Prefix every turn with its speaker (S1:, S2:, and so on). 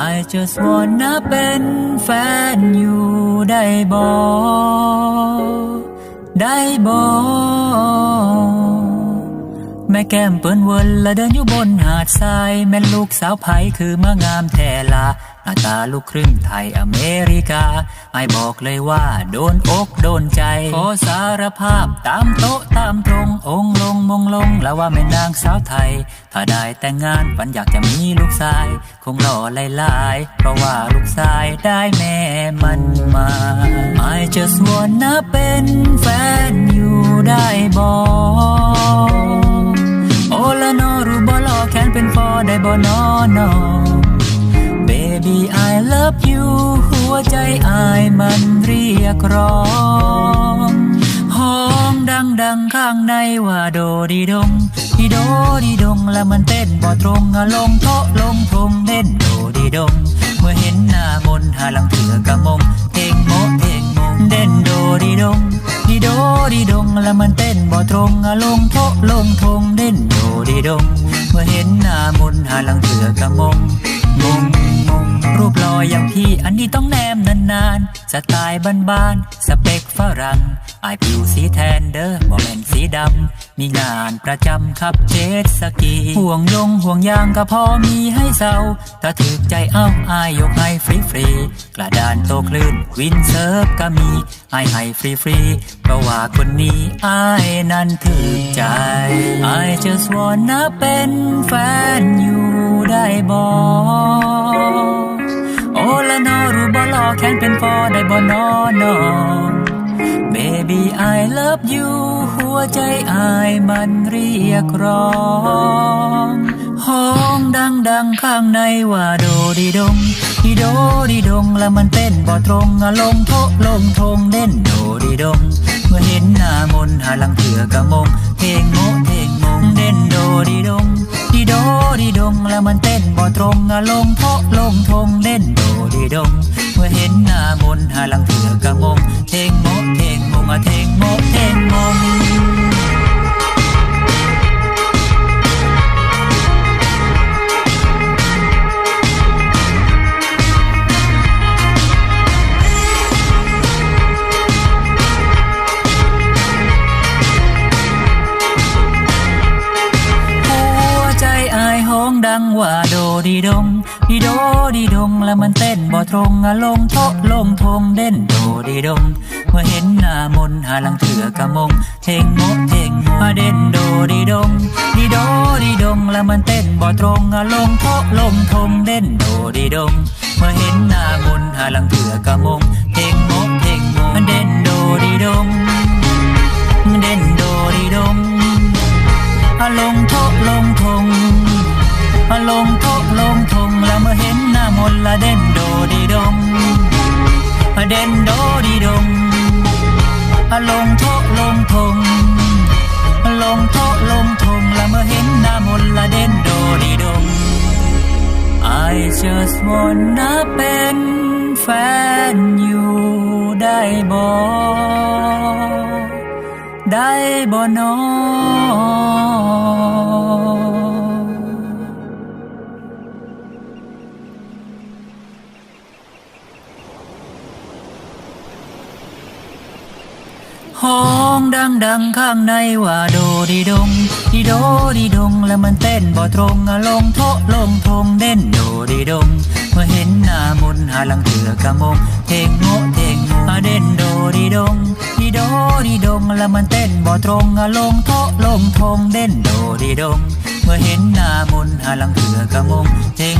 S1: I just wanna เป็นแฟนอยู่ได้บ่ได้บ่ ม่แก้มเปิ้นเวินและเดินอยู่บนหาดทราย แม่ลูกสาวไผคือมางามแทละหน้าตาลูกครึ่งไทยอเมริกาไอบอกเลยว่าโดนอกโดนใจ ขอสารภาพตามโต๊ะตามตรง องลงมงลง แล้วว่าแม่นางสาวไทย ถ้าได้แต่งงานฝันอยากจะมีลูกชาย คงหล่อหลายๆ เพราะว่าลูกชายได้แม่มันมา I just wanna เป็นแฟนอยู่ได้ อยู่หัวใจอายมันเรียกร้องห้องดังดังข้างในว่าโดดีดงดีโดดีดงแล้วมันเต้นบ่ตรงอะลงโทะลงทงเล่นโดดีดง เมื่อเห็นหน้ามนหาหลังีอันนี้ต้องแนมนานๆ สไตล์บ้านๆ สเปคฝรั่งอายผิวสีแทนเด้อบ่แม่นสีดำ มีงานประจำขับเจ็ตสกี ห่วงยงห่วงยางก็พอมีให้เศร้าถ้าถึกใจเอ้าอายยกให้ฟรีๆ กระดานโตคลื่นวินเซิร์ฟก็มีอายให้ฟรีๆ เพราะว่าคนนี้อายนั้นถึกใจ I just wanna เป็นแฟนอยู่ได้บ่โอ อแค้นเป็นฟอได้บ่นอนอ Baby I love you หัวใจอายมันเรียกร้องห้องดังดังข้างในว่าโดดีดงดีโดดีดงแล้วมันเต้นบ่ตรงอะลงโทลงทงเด่นโดดีดง เมื่อเห็นหน้ามนหาลังเถือกะมง เห็นหน้ามนต์หาหลังเถือกะมง เพลงโมเพลงมงอะเพลงโมเพลงมงหัวใจอายห้องดังว่าโดดีดงดีโดดีดงแล้วมันเต้นบ่ตรงอะลงโทะลงทงเด่นโดดีดง เมื่อเห็นหน้ามนหาลังเถื่อกะมงเทงโมเทงมาเด่นโดดีดงดีโดดีดงแล้วมันเต้นบ่ตรงอะลงโทะลงทงเด่นโดดีดง เมื่อเห็นหน้ามนหาลังเถื่อกะมงเทงโมเทงมันเด่นโดดีดงเด่นโดดีดงอะลงโทะลงทงอะลง มนละเด่นโดดีดงเด่นโดดีดงลงโทะลงทงลงโทะลงทงแล้วเมื่อเห็นหน้ามนละเด่นโดดีดง I just wanna เป็นแฟนอยู่ได้บ่ได้บ่นอ ห้องดังดังข้างในว่าโดดีดงดีโดดีดงแล้วมันเต้นบ่ตรงอะลงโทะลงทงเด่นโดดีดง เมื่อเห็นหน้ามนหาหลังเถือกะมงเทงโงเทงโงอะเด่นโดดีดงดีโดดีดงแล้วมันเต้นบ่ตรงอะลงโทะลงทงเด่นโดดีดง เมื่อเห็นหน้ามนหาหลังเถือกะมงเทง